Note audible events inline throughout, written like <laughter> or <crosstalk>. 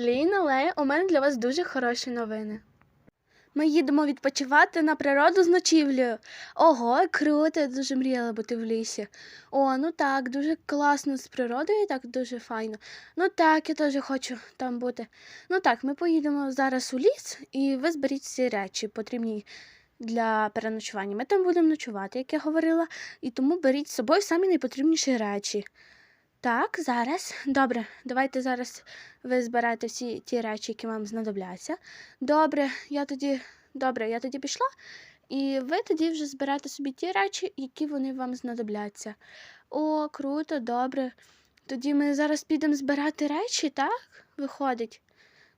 Ліна, Лея, у мене для вас дуже хороші новини. Ми їдемо відпочивати на природу з ночівлею. Ого, круто, я дуже мріяла бути в лісі. О, ну так, дуже класно з природою, так дуже файно. Ну так, я теж хочу там бути. Ну так, ми поїдемо зараз у ліс, і ви зберіть всі речі, потрібні для переночування. Ми там будемо ночувати, як я говорила, і тому беріть з собою самі найпотрібніші речі. Так, зараз. Добре, давайте зараз ви зберете всі ті речі, які вам знадобляться. Добре, я тоді. Добре, я тоді пішла, і ви тоді вже зберете собі ті речі, які вони вам знадобляться. О, круто, добре. Тоді ми зараз підемо збирати речі, так? Виходить.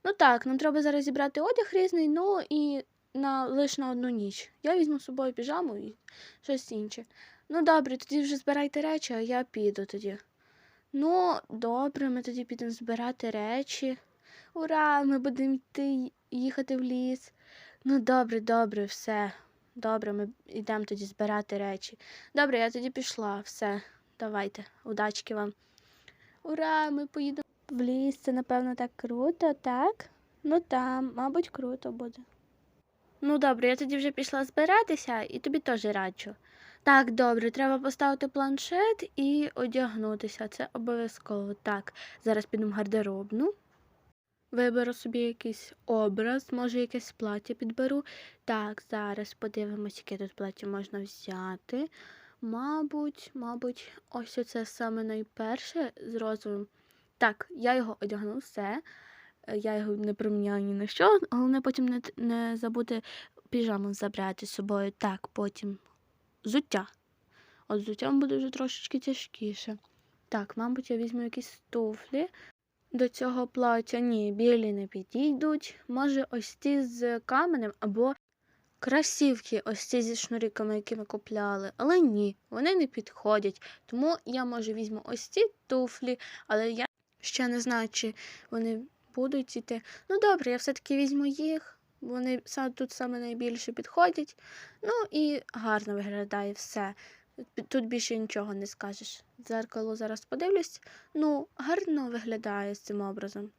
Ну так, нам треба зараз зібрати одяг різний, ну і на лише на одну ніч. Я візьму з собою піжаму і щось інше. Ну добре, тоді вже збирайте речі, а я піду тоді. Ну, добре, ми тоді підемо збирати речі. Ура! Ми будемо йти їхати в ліс. Ну, добре, добре, все. Добре, ми йдемо тоді збирати речі. Добре, я тоді пішла. Все, давайте, удачки вам. Ура! Ми поїдемо в ліс. Це, напевно, так круто, так? Ну там, мабуть, круто буде. Ну, добре, я тоді вже пішла збиратися і тобі теж раджу. Так, добре, треба поставити планшет і одягнутися. Це обов'язково. Так, зараз піду в гардеробну. Виберу собі якийсь образ, може якесь плаття підберу. Так, зараз подивимось, яке тут плаття можна взяти. Мабуть, мабуть, ось оце саме найперше з розовим. Так, я його одягну, все. Я його не проміняю ні на що. Головне потім не, не забути піжаму забрати з собою. Так, потім взуття. От взуттям буде вже трошечки тяжкіше. Так, мабуть, я візьму якісь туфлі. До цього плаття ні, білі не підійдуть. Може, ось ті з каменем або красівки, ось ці зі шнуриками, які ми купляли. Але ні, вони не підходять. Тому я, може, візьму ось ці туфлі, але я ще не знаю, чи вони будуть іти. Ну, добре, я все-таки візьму їх. Вони тут саме найбільше підходять. Ну і гарно виглядає все. Тут більше нічого не скажеш. Дзеркало зараз подивлюсь. Ну, гарно виглядає з цим образом.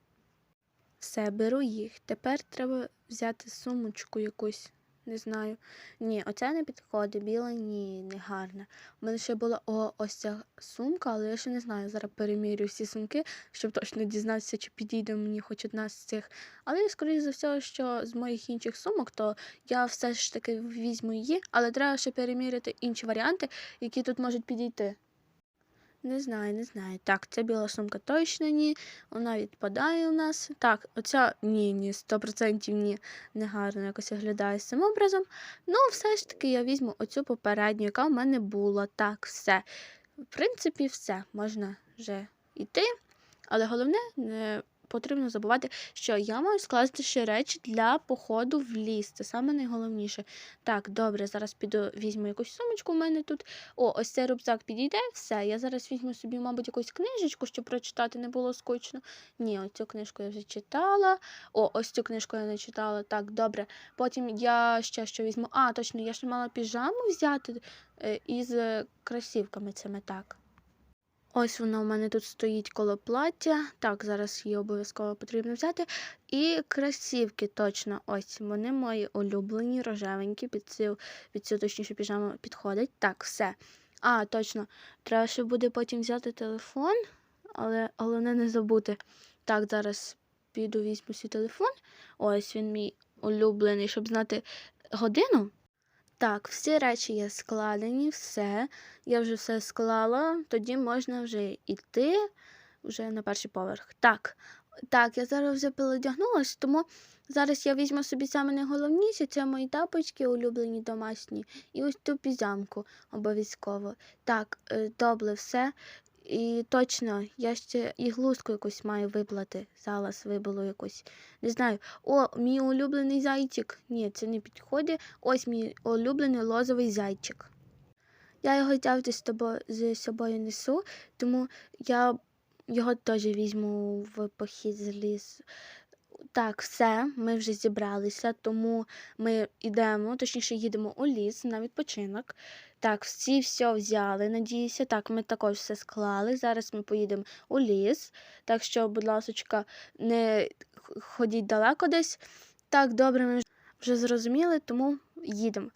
Все, беру їх. Тепер треба взяти сумочку якусь. Не знаю. Ні, оця не підходить, біла ні, не гарна. У мене ще була о, ось ця сумка, але я ще не знаю. Зараз перемірю всі сумки, щоб точно дізнатися, чи підійде мені хоч одна з цих. Але, скоріш за все, що з моїх інших сумок, то я все ж таки візьму її, але треба ще переміряти інші варіанти, які тут можуть підійти. Не знаю, не знаю. Так, ця біла сумка точно ні. Вона відпадає у нас. Так, оця ні, ні, 100% ні. Негарно якось виглядає з цим образом. Ну, все ж таки, я візьму оцю попередню, яка в мене була. Так, все. В принципі, все. Можна вже йти. Але головне, не потрібно забувати, що я маю скласти ще речі для походу в ліс. Це саме найголовніше. Так, добре, зараз піду візьму якусь сумочку у мене тут. О, ось цей рюкзак підійде, все. Я зараз візьму собі, мабуть, якусь книжечку, щоб прочитати не було скучно. Ні, ось цю книжку я вже читала. О, ось цю книжку я не читала. Так, добре. Потім я ще що візьму. А, точно, я ще мала піжаму взяти е, із кросівками цими так. Ось вона у мене тут стоїть коло плаття. Так, зараз її обов'язково потрібно взяти. І кросівки точно ось. Вони мої улюблені, рожевенькі, під цю, під цю точніше піжаму підходять. Так, все. А, точно. Треба ще буде потім взяти телефон, але головне не забути. Так, зараз піду візьму свій телефон. Ось він мій улюблений, щоб знати годину. Так, всі речі є складені, все. Я вже все склала, тоді можна вже йти вже на перший поверх. Так, так, я зараз вже переодягнулася, тому зараз я візьму собі саме найголовніше, це мої тапочки улюблені домашні, і ось ту піжамку обов'язково. Так, е, добре, все. І точно, я ще і глузку якусь маю виплати. Зараз вибило якусь. Не знаю. О, мій улюблений зайчик. Ні, це не підходить. Ось мій улюблений лозовий зайчик. Я його завжди з тобою з собою несу, тому я його теж візьму в похід з лісу. Так, все, ми вже зібралися, тому ми йдемо, точніше, їдемо у ліс на відпочинок. Так, всі все взяли, надіюся. Так, ми також все склали. Зараз ми поїдемо у ліс. Так що, будь ласка, не ходіть далеко десь. Так, добре, ми вже зрозуміли, тому їдемо.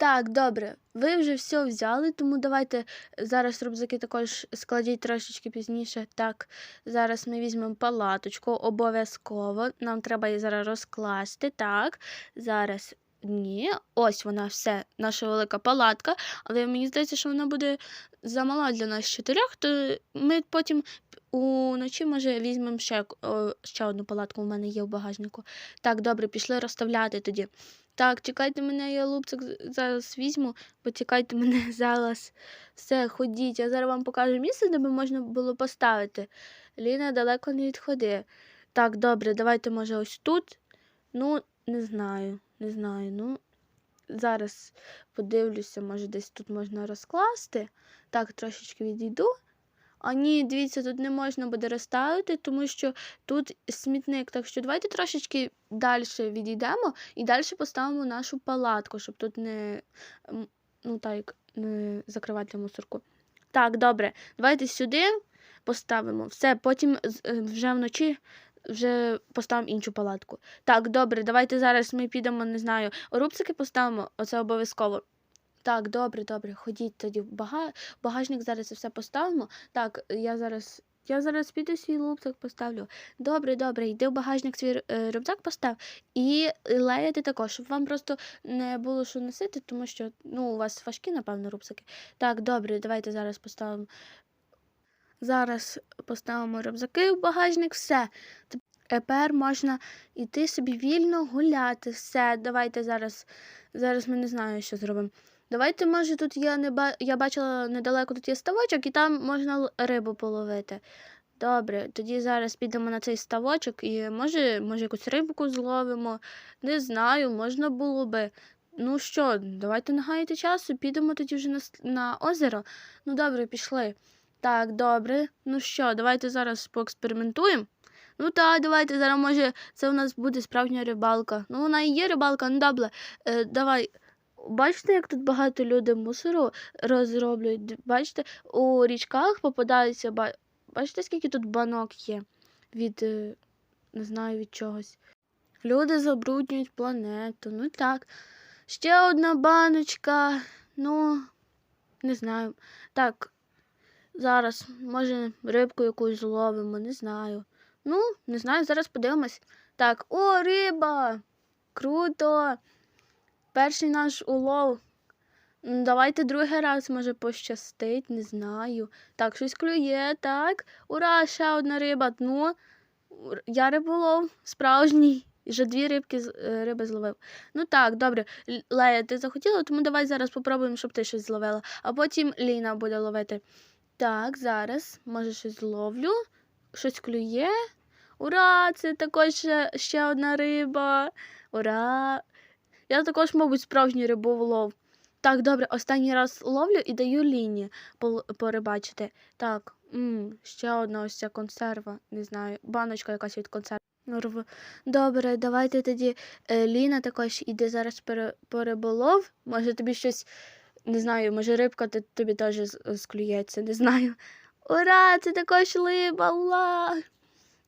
Так, добре, ви вже все взяли, тому давайте зараз рюкзаки також складіть трошечки пізніше. Так, зараз ми візьмемо палаточку, обов'язково. Нам треба її зараз розкласти. Так, зараз ні. Ось вона все, наша велика палатка. Але мені здається, що вона буде замала для нас чотирьох, то ми потім уночі, може, візьмемо ще, ще одну палатку, у мене є в багажнику. Так, добре, пішли розставляти тоді. Так, чекайте мене, я лупцик зараз візьму, почекайте мене <laughs> зараз. Все, ходіть, я зараз вам покажу місце, де би можна було поставити. Ліна, далеко не відходи. Так, добре, давайте, може, ось тут. Ну, не знаю, не знаю. Ну, зараз подивлюся, може, десь тут можна розкласти. Так, трошечки відійду. А ні, дивіться, тут не можна буде розставити, тому що тут смітник. Так що давайте трошечки далі відійдемо і далі поставимо нашу палатку, щоб тут не, ну так, не закривати мусорку. Так, добре, давайте сюди поставимо. Все, потім е, вже вночі вже поставимо іншу палатку. Так, добре, давайте зараз ми підемо, не знаю, рубцики поставимо, оце обов'язково. Так, добре, добре, ходіть тоді в бага... багажник зараз все поставимо. Так, я зараз. Я зараз піду свій лупцик поставлю. Добре, добре, йди в багажник свій е, рюкзак постав і Лея, ти також, щоб вам просто не було що носити, тому що ну, у вас важкі, напевно, рюкзаки. Так, добре, давайте зараз поставимо. Зараз поставимо рюкзаки в багажник, все. Тепер можна йти собі вільно гуляти. Все, давайте зараз. Зараз ми не знаю, що зробимо. Давайте, може, тут я не ба... я бачила недалеко тут є ставочок, і там можна рибу половити. Добре, тоді зараз підемо на цей ставочок і може, може якусь рибку зловимо. Не знаю, можна було би. Ну що, давайте не часу, підемо тоді вже на, на озеро. Ну добре, пішли. Так, добре. Ну що, давайте зараз поекспериментуємо. Ну так, давайте зараз, може, це у нас буде справжня рибалка. Ну, вона і є рибалка, ну добре. Е, давай. Бачите, як тут багато людей мусору розроблюють? Бачите, у річках попадаються. ба- Бачите, скільки тут банок є від, е, не знаю, від чогось. Люди забруднюють планету. Ну так. Ще одна баночка. Ну, не знаю. Так, зараз, може, рибку якусь зловимо, не знаю. Ну, не знаю, зараз подивимось. Так, о, риба! Круто! Перший наш улов. Давайте другий раз, може, пощастить, не знаю. Так, щось клює, так. Ура, ще одна риба. Ну, я риболов справжній. Вже дві рибки е, риби зловив. Ну так, добре. Лея, ти захотіла, тому давай зараз попробуємо, щоб ти щось зловила. А потім Ліна буде ловити. Так, зараз, може, щось зловлю. Щось клює. Ура! Це також ще одна риба. Ура! Я також, мабуть, справжній риболов. Так, добре, останній раз ловлю і даю ліні пол- порибачити. Так, м, ще одна ось ця консерва. Не знаю, баночка якась від консерви. Добре, давайте тоді е, Ліна також іде зараз пере- Може тобі щось, не знаю, може рибка тобі теж склюється, не знаю. Ура! Це також риба! Ура!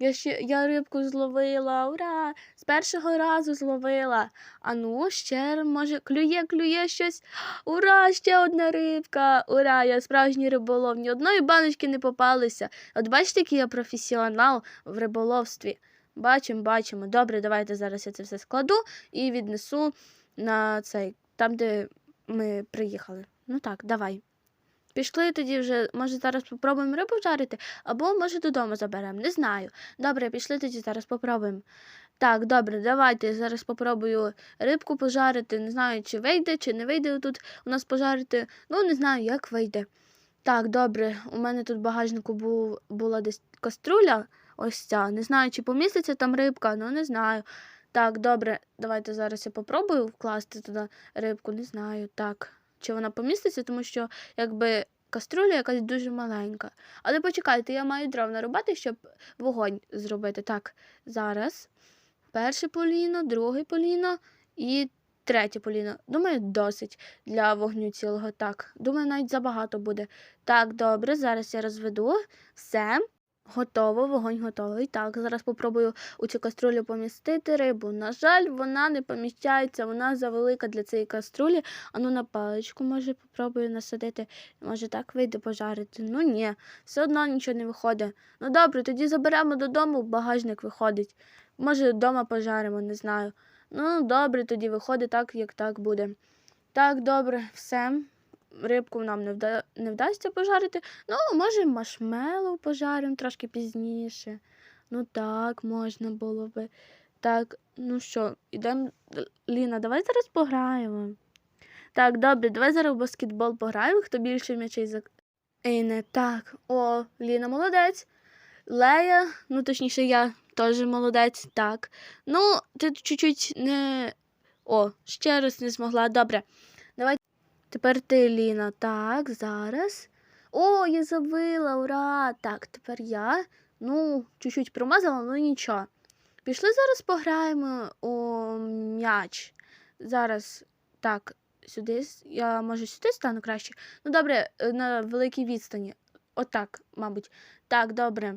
Я ще я рибку зловила, ура! З першого разу зловила. А ну, ще може, клює, клює щось. Ура! Ще одна рибка! Ура! Я справжній риболов. Ні одної баночки не попалися. От бачите, який я професіонал в риболовстві. Бачимо, бачимо. Добре, давайте зараз я це все складу і віднесу на цей, там, де ми приїхали. Ну так, давай. Пішли тоді вже, може, зараз попробуємо рибу жарити, або може додому заберемо. Не знаю. Добре, пішли тоді зараз попробуємо. Так, добре, давайте зараз попробую рибку пожарити. Не знаю, чи вийде, чи не вийде тут у нас пожарити. Ну, не знаю, як вийде. Так, добре, у мене тут в багажнику був, була десь каструля, ось ця. Не знаю, чи поміститься там рибка, ну не знаю. Так, добре, давайте зараз я попробую вкласти туди рибку, не знаю. Так, чи вона поміститься, тому що якби каструля якась дуже маленька. Але почекайте, я маю дров нарубати, щоб вогонь зробити. Так, зараз. Перше поліно, друге поліно і третє поліно. Думаю, досить для вогню цілого. Так, думаю, навіть забагато буде. Так, добре, зараз я розведу все. Готово, вогонь готовий. Так, зараз попробую у цю каструлю помістити рибу. На жаль, вона не поміщається, вона завелика для цієї каструлі. Ану на паличку може попробую насадити. Може так вийде пожарити. Ну ні, все одно нічого не виходить. Ну добре, тоді заберемо додому, багажник виходить. Може, вдома пожаримо, не знаю. Ну, добре, тоді виходить так, як так буде. Так, добре, все. Рибку нам не, вда... не вдасться пожарити. Ну, може, маршмеллоу пожаримо трошки пізніше. Ну так, можна було би. Так, ну що, ідемо. Ліна, давай зараз пограємо. Так, добре, давай зараз в баскетбол пограємо, хто більше м'ячей за. Ей, не так. О, Ліна молодець. Лея, ну точніше, я теж молодець. Так. Ну, ти чуть-чуть не. О, ще раз не змогла. Добре. Тепер ти, Ліна. Так, зараз. О, я забила, ура! Так, тепер я. Ну, чуть-чуть промазала, ну нічого. Пішли зараз пограємо у м'яч. Зараз так, сюди. Я може сюди стану краще. Ну, добре, е, на великій відстані. Отак, мабуть. Так, добре.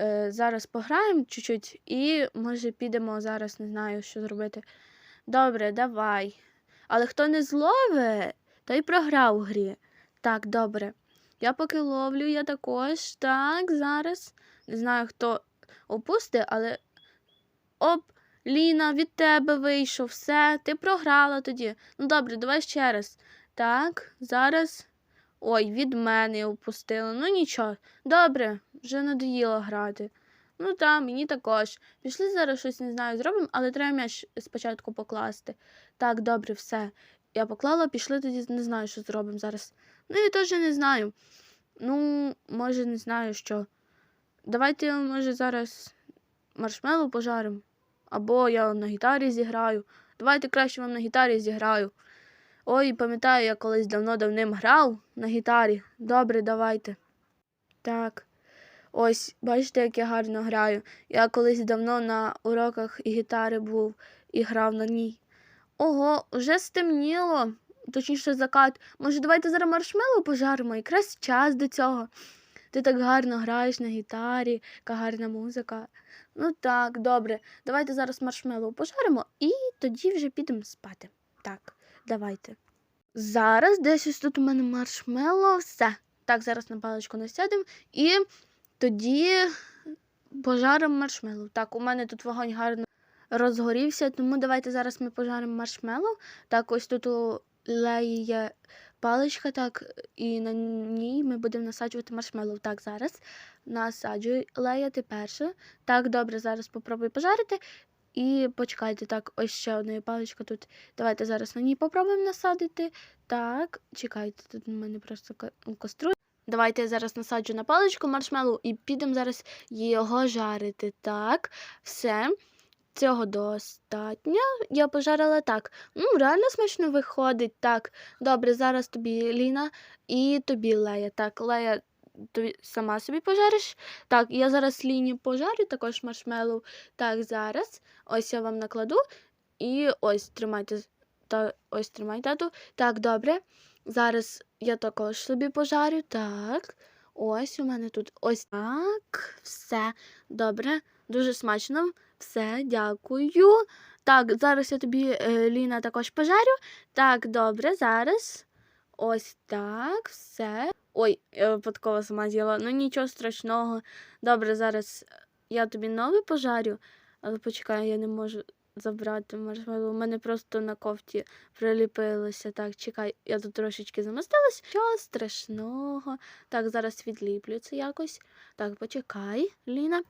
Е, зараз пограємо чуть-чуть і може підемо зараз, не знаю, що зробити. Добре, давай. Але хто не зловить, той програв у грі. Так, добре. Я поки ловлю, я також. Так, зараз. Не знаю, хто опусти, але. Оп, Ліна, від тебе вийшов. Все, ти програла тоді. Ну добре, давай ще раз. Так, зараз. Ой, від мене опустила. Ну нічого. Добре, вже надоїло грати. Ну так, мені також. Пішли зараз щось не знаю, зробимо, але треба м'яч спочатку покласти. Так, добре, все. Я поклала, пішли тоді, не знаю, що зробимо зараз. Ну, я теж не знаю. Ну, може, не знаю що. Давайте, може, зараз маршмеллоу пожаримо. Або я на гітарі зіграю. Давайте краще вам на гітарі зіграю. Ой, пам'ятаю, я колись давно-давним грав на гітарі. Добре, давайте. Так. Ось, бачите, як я гарно граю. Я колись давно на уроках і гітари був і грав на ній. Ого, вже стемніло. Точніше, закат. Може, давайте зараз маршмеллоу пожаримо? Якраз час до цього. Ти так гарно граєш на гітарі, яка гарна музика. Ну так, добре. Давайте зараз маршмеллоу пожаримо і тоді вже підемо спати. Так, давайте. Зараз десь ось тут у мене маршмеллоу. Все. Так, зараз на паличку насядемо і тоді пожаримо маршмеллоу. Так, у мене тут вогонь гарно розгорівся, тому давайте зараз ми пожаримо маршмеллоу. Так, ось тут у паличка, так, і на ній ми будемо насаджувати маршмеллоу. Так, зараз насаджуй Лея, ти перша. Так, добре, зараз попробуй пожарити. І почекайте, так, ось ще одна паличка тут. Давайте зараз на ній попробуємо насадити. Так, чекайте, тут у мене просто ка- каструль. Давайте я зараз насаджу на паличку маршмеллоу і підемо зараз його жарити. Так, все. Цього достатньо. Я пожарила так. Ну, реально смачно виходить. Так, добре, зараз тобі Ліна і тобі Лея. Так, Лея, тобі сама собі пожариш. Так, я зараз Ліні пожарю, також маршмеллоу. Так, зараз. Ось я вам накладу. І ось тримайте. Та, ось тримай тату. Так, добре. Зараз я також собі пожарю. Так. Ось у мене тут ось так. Все. Добре. Дуже смачно. Все, дякую. Так, зараз я тобі, е, Ліна, також пожарю. Так, добре, зараз. Ось так, все. Ой, я випадково сама з'їла. Ну нічого страшного. Добре, зараз я тобі новий пожарю, але почекай, я не можу забрати маршмеллоу. У мене просто на кофті приліпилося. Так, чекай, я тут трошечки замостилась. Що страшного? Так, зараз відліплю це якось. Так, почекай, Ліна.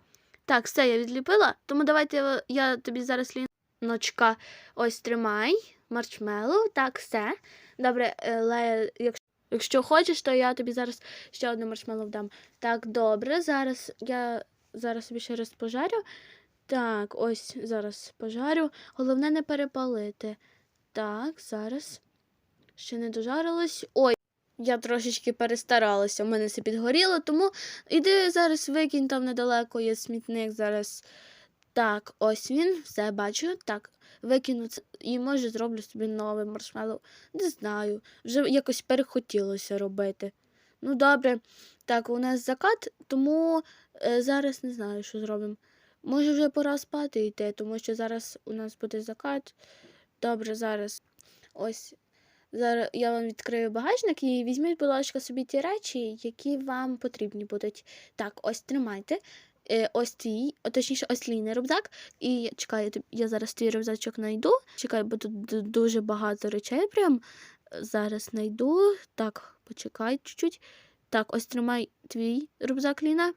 Так, все, я відліпила. Тому давайте я, я тобі зараз ліночка ось тримай. Маршмеллоу. Так, все. Добре, е, Лея, якщо, якщо хочеш, то я тобі зараз ще одне маршмеллоу дам. Так, добре, зараз я зараз собі ще раз пожарю. Так, ось зараз пожарю. Головне не перепалити. Так, зараз. Ще не дожарилось. Ой, я трошечки перестаралася, у мене все підгоріло, тому іди зараз викинь там недалеко, є смітник зараз. Так, ось він, все бачу. Так, викину це і може зроблю собі новий маршмеллоу. Не знаю. Вже якось перехотілося робити. Ну, добре, Так, у нас закат, тому е, зараз не знаю, що зробимо. Може вже пора спати йти, тому що зараз у нас буде закат. Добре, зараз. Ось. Зараз я вам відкрию багажник і візьміть, будь ласка, собі ті речі, які вам потрібні будуть. Так, ось тримайте. Е, ось твій, точніше, ось Ліни рюкзак. І чекай, я зараз твій рюкзачок знайду. Чекай, бо тут дуже багато речей прям. Зараз знайду. Так, почекай чуть-чуть. Так, ось тримай твій рюкзак, Ліна.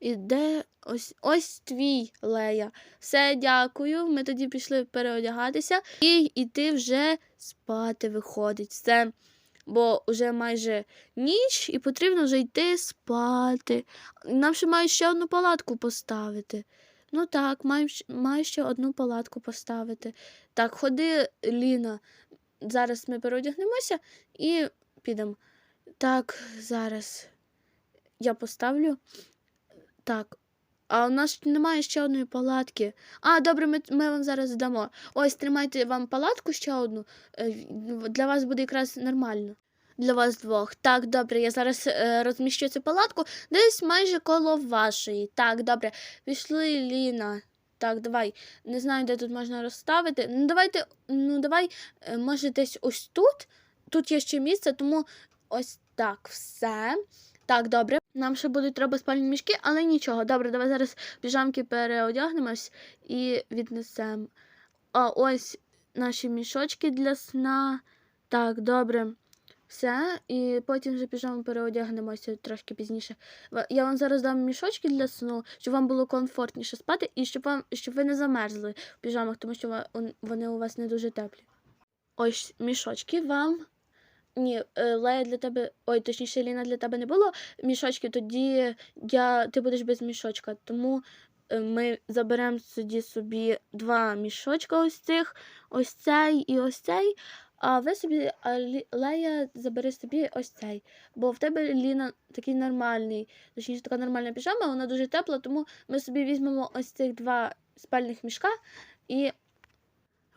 І де ось ось твій Лея. Все, дякую. Ми тоді пішли переодягатися і йти вже спати виходить. Все. Бо вже майже ніч і потрібно вже йти спати. Нам ще мають ще одну палатку поставити. Ну так, маю, маю ще одну палатку поставити. Так, ходи, Ліна. Зараз ми переодягнемося і підемо. Так, зараз я поставлю. Так. А у нас немає ще одної палатки. А, добре, ми, ми вам зараз дамо. Ось, тримайте вам палатку ще одну. Е, Для вас буде якраз нормально. Для вас двох. Так, добре, я зараз е, розміщу цю палатку десь майже коло вашої. Так, добре. Пішли, Ліна. Так, давай. Не знаю, де тут можна розставити. Ну, давайте, ну давай, е, може, десь ось тут. Тут є ще місце, тому ось так все. Так, добре. Нам ще будуть треба спальні мішки, але нічого. Добре, давай зараз піжамки переодягнемось і віднесемо. А ось наші мішочки для сна. Так, добре. Все, і потім вже піжаму переодягнемося трошки пізніше. Я вам зараз дам мішочки для сну, щоб вам було комфортніше спати і щоб вам щоб ви не замерзли в піжамах, тому що вони у вас не дуже теплі. Ось мішочки вам. Ні, е, Лея для тебе. Ой, точніше, Ліна для тебе не було мішочки, тоді я, ти будеш без мішочка. Тому е, ми заберемо тоді собі два мішочка ось цих, ось цей і ось цей. А ви собі, а Лея забери собі ось цей. Бо в тебе Ліна такий нормальний, точніше така нормальна піжама, вона дуже тепла, тому ми собі візьмемо ось цих два спальних мішка і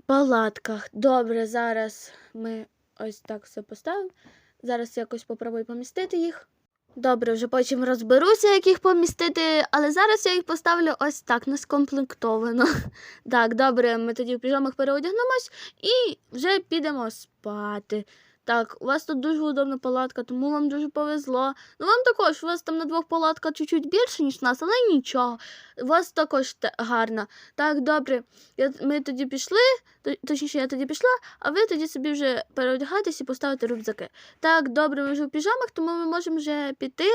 палатках. Добре, зараз ми ось так все поставив. Зараз якось попробую помістити їх. Добре, вже потім розберуся, як їх помістити, але зараз я їх поставлю ось так, нескомплектовано. <laughs> Так, добре, ми тоді в піжамах переодягнемось і вже підемо спати. Так, у вас тут дуже удобна палатка, тому вам дуже повезло. Ну вам також, у вас там на двох палатка чуть-чуть більше, ніж нас, але нічого. У вас також гарна. Так, добре. Я, ми тоді пішли, точніше, я тоді пішла, а ви тоді собі вже переодягайтесь і поставите рюкзаки. Так, добре, ми вже в піжамах, тому ми можемо вже піти,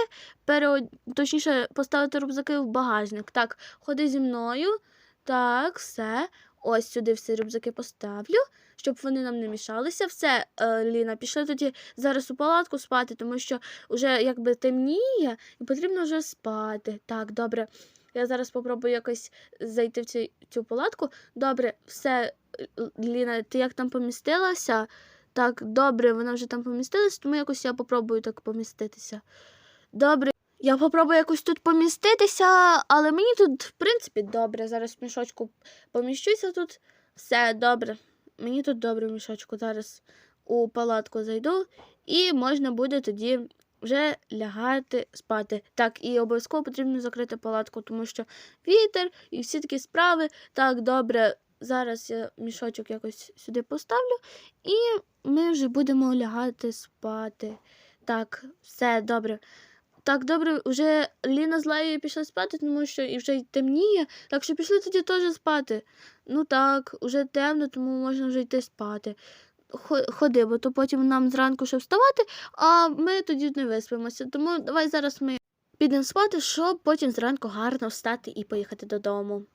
переод... точніше, поставити рюкзаки в багажник. Так, ходи зі мною. Так, все. Ось сюди всі рюкзаки поставлю, щоб вони нам не мішалися. Все, е, Ліна, пішли тоді зараз у палатку спати, тому що вже якби темніє і потрібно вже спати. Так, добре. Я зараз попробую якось зайти в цю, цю палатку. Добре, все, Ліна, ти як там помістилася? Так, добре, вона вже там помістилась, тому якось я попробую так поміститися. Добре. Я попробую якось тут поміститися, але мені тут, в принципі, добре. Зараз в мішочку поміщуся тут. Все добре. Мені тут добре в мішочку. Зараз у палатку зайду і можна буде тоді вже лягати спати. Так, і обов'язково потрібно закрити палатку, тому що вітер і всі такі справи. Так, добре. Зараз я мішочок якось сюди поставлю, і ми вже будемо лягати спати. Так, все добре. Так, добре, вже Ліна з Леєю пішла спати, тому що і вже й темніє, так що пішли тоді теж спати. Ну так, вже темно, тому можна вже йти спати. Хо- Ходи, бо то потім нам зранку ще вставати, а ми тоді не виспимося. Тому давай зараз ми підемо спати, щоб потім зранку гарно встати і поїхати додому.